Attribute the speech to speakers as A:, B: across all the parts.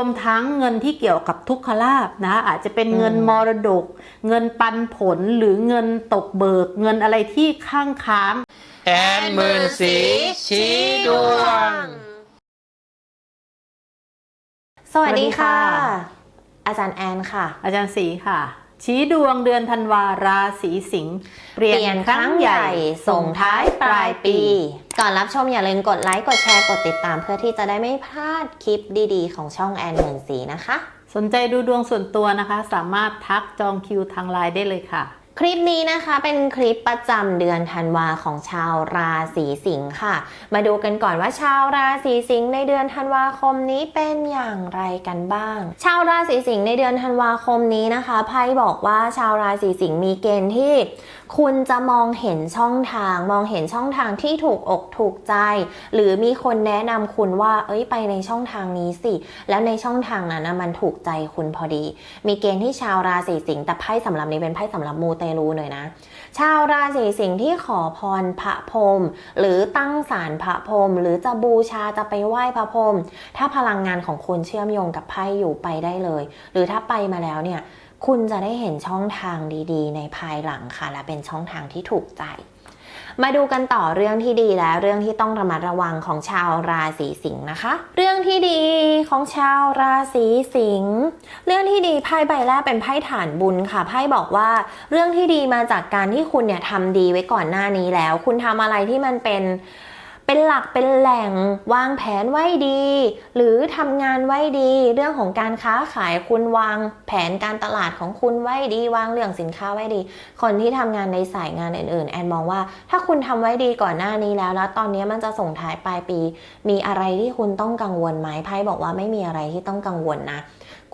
A: รวมทั้งเงินที่เกี่ยวกับทุกขลาบนะอาจจะเป็นเงินมรดก เงินปันผลหรือเงินตกเบิก เงินอะไรที่ข้างค้าง
B: แอนหมื่นสีชี้ดวง
C: สวัสดีค่ะ
A: สวัสดีค่ะ
C: อาจารย์แอนค่ะ
A: อาจารย์สีค่ะ ชี้ดวงเดือนธันวาราศีสิงห์เปลี่ยนครั้งใหญ่
C: ส่งท้ายปลายปี ก่อนรับชมอย่าลืมกดไลค์ กดแชร์ กดติดตาม เพื่อที่จะได้ไม่พลาดคลิปดีๆ ของช่องแอนเหมือนสีนะคะ
A: สนใจดูดวงส่วนตัวนะคะ สามารถทักจองคิวทางไลน์ได้เลยค่ะ
C: คลิปนี้นะคะเป็นคลิปประจำเดือนธันวาของชาวราศีสิงค์ค่ะ มาดูกันก่อนว่าชาวราศีสิงห์ในเดือนธันวาคมนี้เป็นอย่างไรกันบ้าง ชาวราศีสิงห์ในเดือนธันวาคมนี้นะคะไพ่บอกว่าชาวราศีสิงห์มีเกณฑ์ที่ คุณจะมองเห็นช่องทาง มองเห็นช่องทางที่ถูกอกถูกใจ หรือมีคนแนะนำคุณว่า เอ้ยไปในช่องทางนี้สิ แล้วในช่องทางนั้นนะมันถูกใจคุณพอดี มีเกณฑ์ที่ชาวราศีสิงห์แต่ไพ่สำหรับนี้เป็นไพ่สำหรับมูเตลูหน่อยนะ ชาวราศีสิงห์ที่ขอพรพระพรหมหรือตั้งศาลพระพรหมหรือจะบูชาจะไปไหว้พระพรหมถ้าพลังงานของคุณเชื่อมโยงกับไพ่อยู่ไปได้เลย หรือถ้าไปมาแล้วเนี่ยคุณจะได้เห็นช่องทางดีๆ ในภายหลังค่ะ และเป็นช่องทางที่ถูกใจ มาดูกันต่อเรื่องที่ดีและเรื่องที่ต้องระมัดระวังของชาวราศีสิงห์นะคะ เรื่องที่ดีของชาวราศีสิงห์เรื่องที่ดีไพ่ใบแรกเป็นไพ่ฐานบุญค่ะไพ่บอกว่า เรื่องที่ดีมาจากการที่คุณเนี่ยทำดีไว้ก่อนหน้านี้แล้ว คุณทำอะไรที่มันเป็น เป็นหลักเป็นแหล่งวางแผนไว้ดี หรือทำงานไว้ดี เรื่องของการค้าขายคุณวางแผนการตลาดของคุณไว้ดี วางเรื่องสินค้าไว้ดี คนที่ทำงานในสายงานอื่นๆ แอนมองว่า ถ้าคุณทำไว้ดีก่อนหน้านี้แล้วแล้วตอนนี้มันจะส่งท้ายปลายปี มีอะไรที่คุณต้องกังวลไหมไพ่บอกว่าไม่มีอะไรที่ต้องกังวลนะ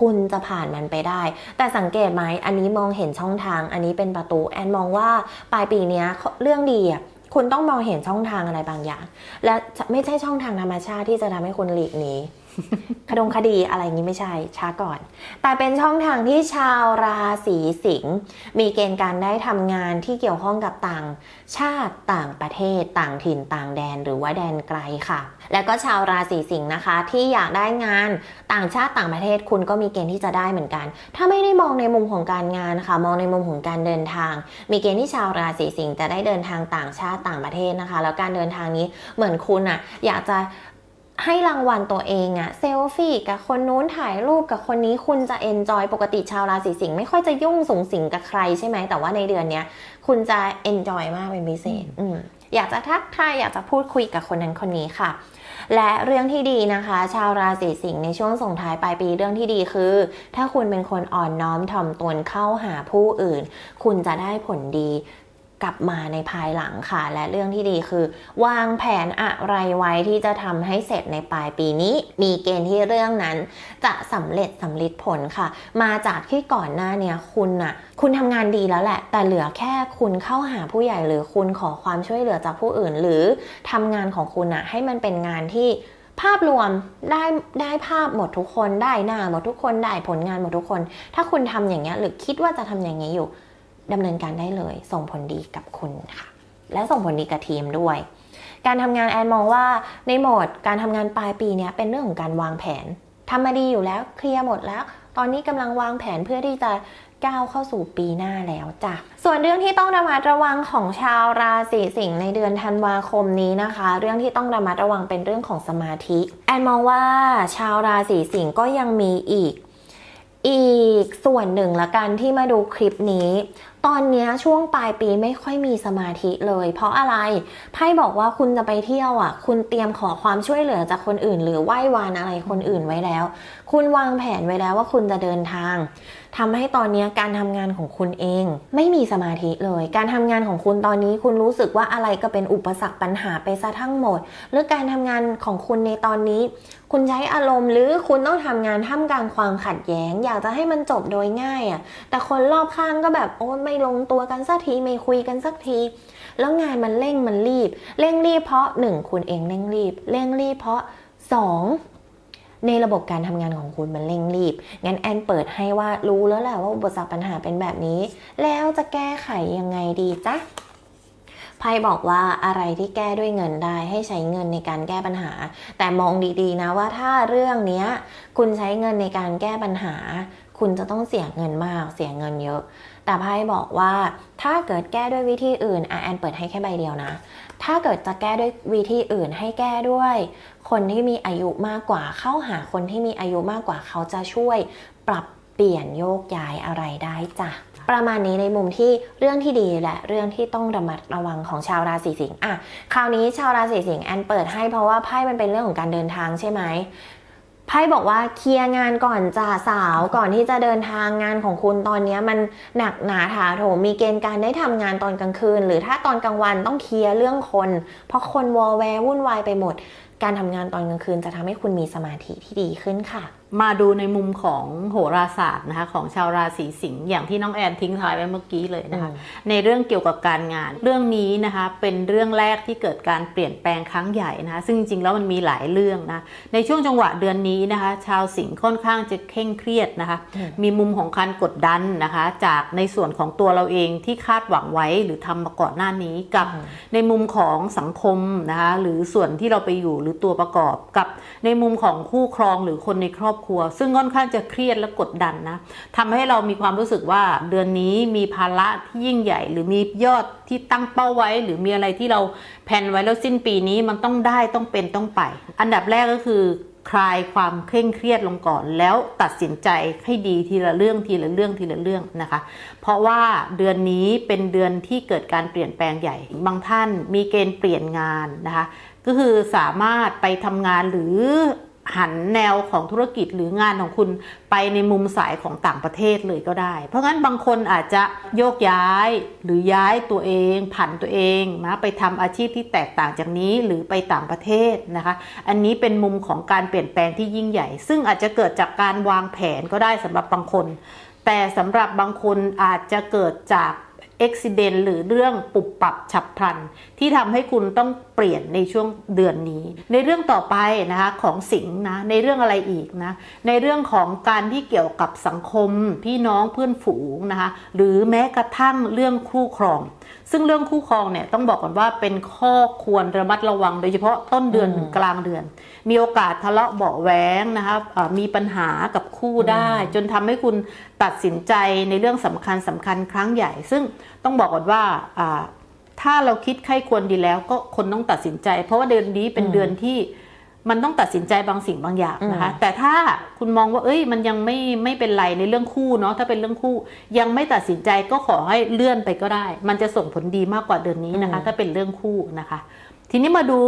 C: คุณจะผ่านมันไปได้ แต่สังเกตไหม อันนี้มองเห็นช่องทาง อันนี้เป็นประตู แอนมองว่าปลายปีนี้เรื่องดีอะ คุณต้องมองเห็นช่องทางอะไรบางอย่าง และไม่ใช่ช่องทางธรรมชาติที่จะทำให้คุณหลีกหนี คดงคดีอะไรอย่างนี้ไม่ใช่ช้าก่อน แต่เป็นช่องทางที่ชาวราศีสิงห์มีเกณฑ์การได้ทำงานที่เกี่ยวข้องกับต่างชาติต่างประเทศต่างถิ่นต่างแดนหรือว่าแดนไกลค่ะ แล้วก็ชาวราศีสิงห์นะคะ ที่อยากได้งานต่างชาติต่างประเทศคุณก็มีเกณฑ์ที่จะได้เหมือนกัน ถ้าไม่ได้มองในมุมของการงานค่ะ มองในมุมของการเดินทาง มีเกณฑ์ที่ชาวราศีสิงห์จะได้เดินทางต่างชาติต่างประเทศนะคะ แล้วการเดินทางนี้เหมือนคุณอะอยากจะ ให้รางวัลตัวเองอะเซลฟี่กับคนนู้นถ่ายรูปกับคนนี้คุณจะเอนจอยปกติชาวราศีสิงห์ไม่ค่อยจะยุ่งสูงสิงกับใครใช่ไหม แต่ว่าในเดือนเนี้ยคุณจะเอนจอยมากเป็นพิเศษอืมอยากจะทักทายอยากจะพูดคุยกับคนนั้นคนนี้ค่ะ และเรื่องที่ดีนะคะ ชาวราศีสิงห์ในช่วงส่งท้ายปลายปีเรื่องที่ดีคือ ถ้าคุณเป็นคนอ่อนน้อมถ่อมตนเข้าหาผู้อื่น คุณจะได้ผลดี กลับมาในภายหลังค่ะ และเรื่องที่ดีคือ วางแผนอะไรไว้ที่จะทำให้เสร็จในปลายปีนี้ มีเกณฑ์ที่เรื่องนั้น จะสำเร็จสำลิดผลค่ะ มาจากที่ก่อนหน้าเนี้ยคุณน่ะคุณทำงานดีแล้วแหละ แต่เหลือแค่คุณเข้าหาผู้ใหญ่หรือคุณขอความช่วยเหลือจากผู้อื่น หรือทำงานของคุณน่ะให้มันเป็นงานที่ภาพรวมได้ได้ภาพหมดทุกคนได้หน้าหมดทุกคนได้ผลงานหมดทุกคน ถ้าคุณทำอย่างเงี้ยหรือคิดว่าจะทำอย่างนี้ยอยู่ ดำเนินการได้เลย ส่งผลดีกับคุณค่ะ และส่งผลดีกับทีมด้วย การทำงานแอนมองว่าในโหมดการทำงานปลายปีเนี้ยเป็นเรื่องของการวางแผนทำมาดีอยู่แล้วเคลียร์หมดแล้ว ตอนนี้กำลังวางแผนเพื่อที่จะก้าวเข้าสู่ปีหน้าแล้วจ้ะ ส่วนเรื่องที่ต้องระมัดระวังของชาวราศีสิงห์ในเดือนธันวาคมนี้นะคะ เรื่องที่ต้องระมัดระวังเป็นเรื่องของสมาธิ แอนมองว่าชาวราศีสิงห์ก็ยังมีอีก อีกส่วนหนึ่งละกันที่มาดูคลิปนี้ ตอนนี้ช่วงปลายปีไม่ค่อยมีสมาธิเลย เพราะอะไรไพ่บอกว่าคุณจะไปเที่ยวอะ คุณเตรียมขอความช่วยเหลือจากคนอื่น หรือไหว้วานอะไรคนอื่นไว้แล้ว คุณวางแผนไว้แล้วว่าคุณจะเดินทางทำให้ตอนนี้การทำงานของคุณเอง ไม่มีสมาธิเลย การทำงานของคุณตอนนี้คุณรู้สึกว่าอะไรก็เป็นอุปสรรคปัญหาไปซะทั้งหมด หรือการทำงานของคุณในตอนนี้ คุณใช้อารมณ์หรือคุณต้องทำงานท่ามกลางความขัดแย้ง อยากจะให้มันจบโดยง่ายอะแต่คนรอบข้างก็แบบโอ้ไม่ลงตัวกันสักทีไม่คุยกันสักที แล้วงานมันเร่งมันรีบ เร่งรีบเพราะหนึ่งคุณเองเร่งรีบ เร่งรีบเพราะสองในระบบการทำงานของคุณมันเร่งรีบ งั้นแอนเปิดให้ว่ารู้แล้วแหละว่าอุปสรรคปัญหาเป็นแบบนี้ แล้วจะแก้ไขยังไงดีจ๊ะไพ่บอกว่าอะไรที่แก้ด้วยเงินได้ให้ใช้เงินในการแก้ปัญหา แต่มองดีๆนะว่าถ้าเรื่องนี้คุณใช้เงินในการแก้ปัญหา คุณจะต้องเสียเงินมากเสียเงินเยอะ แต่ไพ่บอกว่าถ้าเกิดแก้ด้วยวิธีอื่นอะแอนเปิดให้แค่ใบเดียวนะ ถ้าเกิดจะแก้ด้วยวิธีอื่นให้แก้ด้วย คนที่มีอายุมากกว่าเข้าหาคนที่มีอายุมากกว่าเขาจะช่วยปรับเปลี่ยนโยกย้ายอะไรได้จ้ะประมาณนี้ในมุมที่เรื่องที่ดีและเรื่องที่ต้องระมัดระวังของชาวราศีสิงห์อะคราวนี้ชาวราศีสิงห์แอนเปิดให้เพราะว่าไพ่มันเป็นเรื่องของการเดินทางใช่ไหม ไพ่บอกว่าเคลียร์งานก่อนจ่าสาวก่อนที่จะเดินทางงานของคุณตอนนี้มันหนักหนาถาโถมมีเกณฑ์การได้ทำงานตอนกลางคืน หรือถ้าตอนกลางวันต้องเคลียร์เรื่องคน เพราะคนวอลแวร์วุ่นวายไปหมด การทำงานตอนกลางคืนจะทำให้คุณมีสมาธิที่ดีขึ้นค่ะ
A: มาดูในมุมของโหราศาสตร์นะคะของชาวราศีสิงห์อย่างที่น้องแอนทิ้งท้ายไว้เมื่อกี้เลยนะคะ
C: อืม
A: ในเรื่องเกี่ยวกับการงาน เรื่องนี้นะคะเป็นเรื่องแรกที่เกิดการเปลี่ยนแปลงครั้งใหญ่นะคะ ซึ่งจริงๆแล้วมันมีหลายเรื่องนะในช่วงจังหวะเดือนนี้นะคะ ชาวสิงห์ค่อนข้างจะเคร่งเครียดนะคะ มีมุมของการกดดันนะคะ จากในส่วนของตัวเราเองที่คาดหวังไว้หรือทำมาก่อนหน้านี้กับ
C: อืม
A: ในมุมของสังคมนะคะหรือส่วนที่เราไปอยู่หรือตัวประกอบกับในมุมของคู่ครองหรือคนในครอบครัว ซึ่งค่อนข้างจะเครียดและกดดันนะทำให้เรามีความรู้สึกว่าเดือนนี้มีภาระที่ยิ่งใหญ่ หรือมียอดที่ตั้งเป้าไว้ หรือมีอะไรที่เราแผนไว้แล้วสิ้นปีนี้มันต้องได้ต้องเป็นต้องไป อันดับแรกก็คือคลายความเคร่งเครียดลงก่อนแล้วตัดสินใจให้ดีทีละเรื่องทีละเรื่องทีละเรื่องนะคะ เพราะว่าเดือนนี้เป็นเดือนที่เกิดการเปลี่ยนแปลงใหญ่ บางท่านมีเกณฑ์เปลี่ยนงานนะคะ ก็คือสามารถไปทำงานหรือหันแนวของธุรกิจหรืองานของคุณไปในมุมสายของต่างประเทศเลยก็ได้ เพราะงั้นบางคนอาจจะโยกย้ายหรือย้ายตัวเองผันตัวเองนะไปทำอาชีพที่แตกต่างจากนี้หรือไปต่างประเทศนะคะ อันนี้เป็นมุมของการเปลี่ยนแปลงที่ยิ่งใหญ่ ซึ่งอาจจะเกิดจากการวางแผนก็ได้สำหรับบางคน แต่สำหรับบางคนอาจจะเกิดจากอุบิเหตุหรือเรื่องปุบปับฉับพลัน ที่ทำให้คุณต้อง ลี่ยนในช่วงเดือนนี้ ในเรื่องต่อไปนะคะของสิงห์นะในเรื่องอะไรอีกนะในเรื่องของการที่เกี่ยวกับสังคม พี่น้องเพื่อนฝูงนะคะหรือแม้กระทั่งเรื่องคู่ครอง ซึ่งเรื่องคู่ครองเนี่ยต้องบอกก่อนว่าเป็นข้อควรระมัดระวัง โดยเฉพาะต้นเดือนถึงกลางเดือน มีโอกาสทะเลาะเบาะแว้งนะคะมีปัญหากับคู่ได้ จนทำให้คุณตัดสินใจในเรื่องสำคัญสำคัญครั้งใหญ่ ซึ่งต้องบอกก่อนว่า ถ้าเราคิดใครควรดีแล้วก็คนต้องตัดสินใจ เพราะว่าเดือนนี้เป็น
C: อืม
A: เดือนที่มันต้องตัดสินใจบางสิ่งบางอย่างนะคะ
C: อืม
A: แต่ถ้าคุณมองว่า เอ้ย มันยังไม่ไม่เป็นไรในเรื่องคู่เนาะถ้าเป็นเรื่องคู่ ยังไม่ตัดสินใจก็ขอให้เลื่อนไปก็ได้ มันจะส่งผลดีมากกว่าเดือนนี้นะคะ ถ้าเป็นเรื่องคู่นะคะ ทีนี้มาดู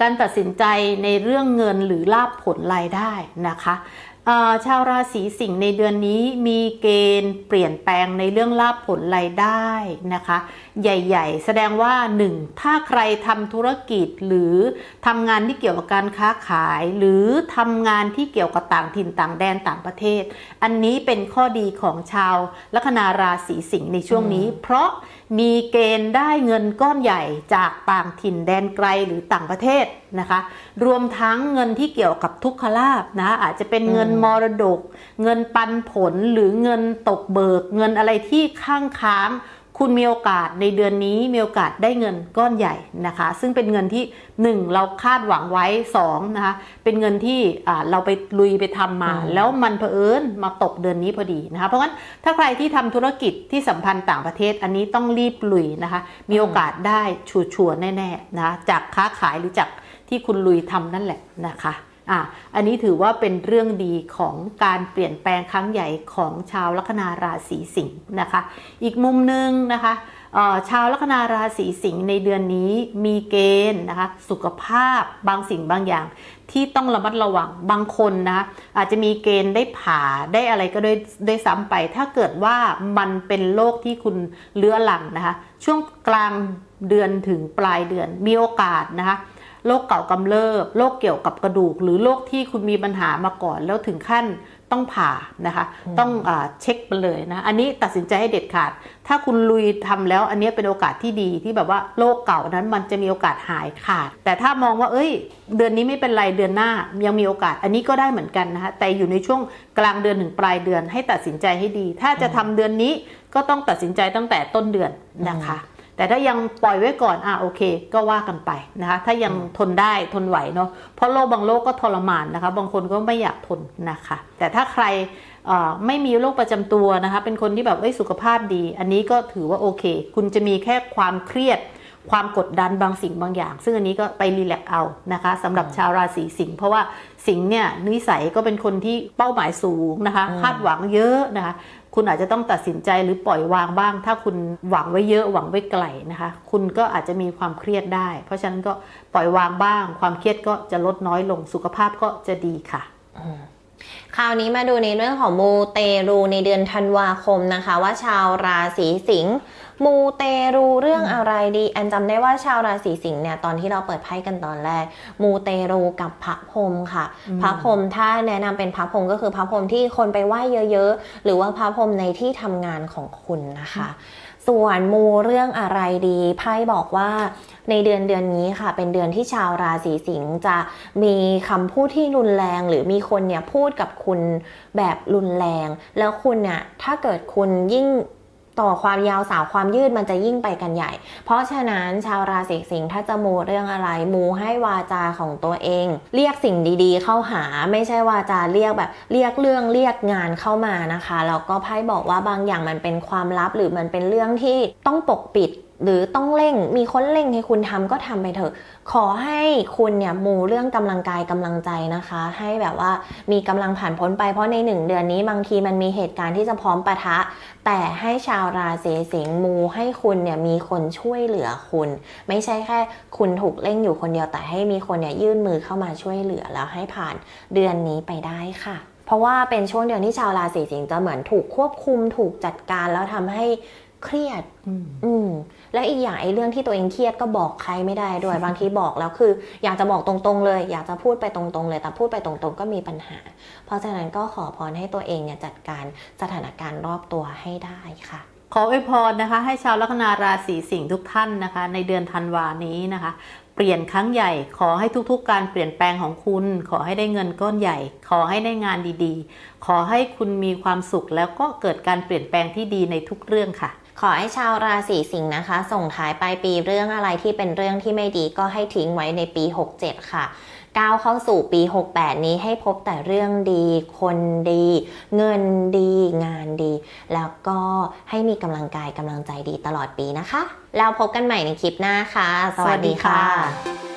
A: การตัดสินใจในเรื่องเงินหรือลาบผลรายได้นะคะเอ่อ ชาวราศีสิงห์ในเดือนนี้มีเกณฑ์เปลี่ยนแปลงในเรื่องลาบผลรายได้นะคะ ใหญ่ๆ แสดงว่า 1. ถ้าใครทำธุรกิจหรือทำงานที่เกี่ยวกับการค้าขาย หรือทำงานที่เกี่ยวกับต่างถิ่นต่างแดนต่างประเทศ อันนี้เป็นข้อดีของชาวลัคนาราศีสิงห์ในช่วงนี้ เพราะ มีเกณฑ์ได้เงินก้อนใหญ่จากต่างถิ่นแดนไกลหรือต่างประเทศนะคะ รวมทั้งเงินที่เกี่ยวกับทุกขลาบนะอาจจะเป็นเงินมรดก เงินปันผลหรือเงินตกเบิก เงินอะไรที่ข้างค้าง คุณมีโอกาสในเดือนนี้มีโอกาสได้เงินก้อนใหญ่นะคะ ซึ่งเป็นเงินที่ 1 เราคาดหวังไว้2นะคะเป็นเงินที่อ่าเราไปลุยไปทำมา
C: อืม
A: แล้วมันเผอิญมาตกเดือนนี้พอดีนะคะเพราะงั้นถ้าใครที่ทำธุรกิจที่สัมพันธ์ต่างประเทศอันนี้ต้องรีบลุยนะคะ มีโอกาสได้ชัวร์ๆแน่ๆนะคะจากค้าขายหรือจากที่คุณลุยทำนั่นแหละนะคะ อะอันนี้ถือว่าเป็นเรื่องดีของการเปลี่ยนแปลงครั้งใหญ่ของชาวลัคนาราศีสิงห์นะคะ อีกมุมหนึ่งนะคะชาวลัคนาราศีสิงห์ในเดือนนี้มีเกณฑ์นะคะสุขภาพบางสิ่งบางอย่าง ที่ต้องระมัดระวังบางคนนะะอาจจะมีเกณฑ์ได้ผ่าได้อะไรก็ได้ได้ซ้ำไป ถ้าเกิดว่ามันเป็นโรคที่คุณเลื้อรังนะคะช่วงกลางเดือนถึงปลายเดือนมีโอกาสนะคะ โรคเก่ากำเริบโรคเกี่ยวกับกระดูก หรือโรคที่คุณมีปัญหามาก่อน แล้วถึงขั้นต้องผ่านะคะ ต้องอาเช็คไปเลยนะ อันนี้ตัดสินใจให้เด็ดขาด ถ้าคุณลุยทำแล้ว อันนี้เป็นโอกาสที่ดีที่แบบว่าโรคเก่านั้นมันจะมีโอกาสหายขาด แต่ถ้ามองว่า เอ้ย เดือนนี้ไม่เป็นไรเดือนหน้ายังมีโอกาส อันนี้ก็ได้เหมือนกันนะคะ แต่อยู่ในช่วงกลางเดือนถึงปลายเดือนให้ตัดสินใจให้ดี ถ้าจะทำเดือนนี้ก็ต้องตัดสินใจตั้งแต่ต้นเดือนนะคะ แต่ถ้ายังปล่อยไว้ก่อนอะโอเค ก็ว่ากันไปนะคะ ถ้ายังทนได้ทนไหวเนาะเพราะโรคบางโรคก็ทรมานนะคะ บางคนก็ไม่อยากทนนะคะ แต่ถ้าใครเอ่อไม่มีโรคประจำตัวนะคะ เป็นคนที่แบบเอ้ยสุขภาพดี อันนี้ก็ถือว่าโอเค คุณจะมีแค่ความเครียดความกดดันบางสิ่งบางอย่าง ซึ่งอันนี้ก็ไปรีแลกซ์เอานะคะสำหรับชาวราศีสิงห์เพราะว่าสิงห์เนี่ยนิสัยก็เป็นคนที่เป้าหมายสูงนะคะ คาดหวังเยอะนะคะ คุณอาจจะต้องตัดสินใจหรือปล่อยวางบ้าง ถ้าคุณหวังไว้เยอะหวังไว้ไกลนะคะ คุณก็อาจจะมีความเครียดได้ เพราะฉะนั้นก็ปล่อยวางบ้าง ความเครียดก็จะลดน้อยลงสุขภาพก็จะดีค่ะ
C: คราวนี้มาดูในเรื่องของมูเตรูในเดือนธันวาคมนะคะ ว่าชาวราศีสิงห์ มูเตรูเรื่องอะไรดีอันจำได้ว่าชาวราศีสิงห์เนี่ยตอนที่เราเปิดไพ่กันตอนแรก มูเตรูกับพระพรหมค่ะ
A: อืม
C: พระพรหมถ้าแนะนำเป็นพระพรหมก็คือพระพรหมที่คนไปไหว้เยอะ ๆ หรือว่าพระพรหมในที่ทำงานของคุณนะคะ ส่วนมูเรื่องอะไรดีไพ่บอกว่าในเดือนเดือนนี้ค่ะ เป็นเดือนที่ชาวราศีสิงห์จะมีคำพูดที่รุนแรง หรือมีคนเนี่ยพูดกับคุณแบบรุนแรง แล้วคุณเนี่ยถ้าเกิดคุณยิ่ง ต่อความยาวสาวความยืดมันจะยิ่งไปกันใหญ่ เพราะฉะนั้นชาวราศีสิงห์ถ้าจะมูเรื่องอะไร มูให้วาจาของตัวเอง เรียกสิ่งดีๆ เข้าหาไม่ใช่วาจาเรียกแบบ เรียกเรื่องเรียกงานเข้ามานะคะแล้วก็ไพ่บอกว่าบางอย่างมันเป็นความลับหรือมันเป็นเรื่องที่ต้องปกปิด หรือต้องเร่งมีคนเร่งให้คุณทำก็ทำไปเถอะ ขอให้คุณเนี่ยมูเรื่องกำลังกายกำลังใจนะคะ ให้แบบว่ามีกำลังผ่านพ้นไปเพราะในหนึ่งเดือนนี้บางทีมันมีเหตุการณ์ที่จะพร้อมปะทะ แต่ให้ชาวราศีสิงห์มูให้คุณเนี่ยมีคนช่วยเหลือคุณ ไม่ใช่แค่คุณถูกเร่งอยู่คนเดียวแต่ให้มีคนเนี่ยยื่นมือเข้ามาช่วยเหลือแล้วให้ผ่านเดือนนี้ไปได้ค่ะเพราะว่าเป็นช่วงเดือนที่ชาวราศีสิงห์จะเหมือนถูกควบคุมถูกจัดการแล้วทำให้ เครียด
A: อืม
C: อืม และอีกอย่างไอ้เรื่องที่ตัวเองเครียดก็บอกใครไม่ได้ด้วย บางทีบอกแล้วคือ อยากจะบอกตรงๆ เลย อยากจะพูดไปตรงๆ เลย แต่พูดไปตรงๆ ก็มีปัญหา เพราะฉะนั้นก็ขอพรให้ตัวเองเนี่ยจัดการสถานการณ์รอบตัวให้ได้ค่ะ
A: ขออวยพรนะคะ ให้ชาวลัคนาราศีสิงห์ทุกท่านนะคะ ในเดือนธันวานี้นะคะ เปลี่ยนครั้งใหญ่ ขอให้ทุกๆ การเปลี่ยนแปลงของคุณ ขอให้ได้เงินก้อนใหญ่ ขอให้ได้งานดีๆ ขอให้คุณมีความสุขแล้วก็เกิดการเปลี่ยนแปลงที่ดีในทุกเรื่องค่ะ
C: ขอให้ชาวราศีสิงห์นะคะ ส่งท้ายปลายปีเรื่องอะไรที่เป็นเรื่องที่ไม่ดีก็ให้ทิ้งไว้ในปี 67 ค่ะก้าวเข้าสู่ปี 68 นี้ให้พบแต่เรื่องดี คนดี เงินดี งานดี แล้วก็ให้มีกำลังกายกำลังใจดีตลอดปีนะคะ แล้วพบกันใหม่ในคลิปหน้าค่ะ สวัสดีค่ะ